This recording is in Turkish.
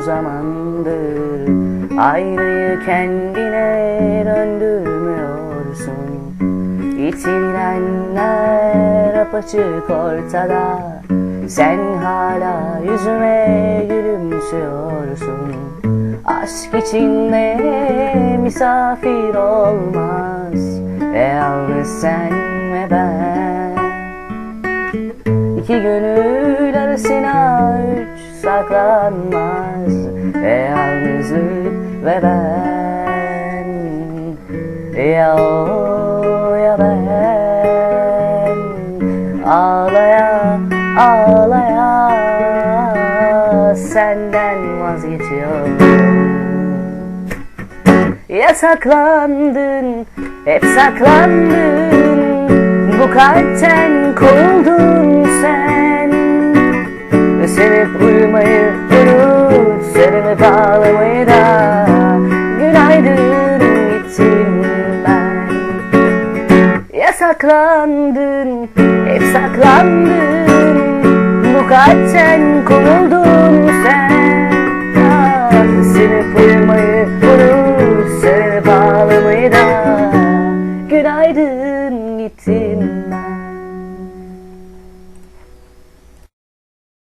zamandır Aynayı kendine döndürmüyorsun. İtilenler apaçık ortada. Sen hala yüzüme gülümsüyorsun. Aşk içinde misafir olmaz. Ve yalnız sen ve ben. İki gönül arasına saklanmaz. Yalnızlık ve ben Ya o ya ben. Ağlaya ağlaya Senden vazgeçiyorum. Yasaklandın, hep saklandın. Bu kalpten kovuldun ağlamayı da Günaydın gittim ben Yasaklandın, hep saklandın. Bu kalpten kovuldun sen? Ah, Sevip uyumayı unut Sevip ağlamayı da Günaydın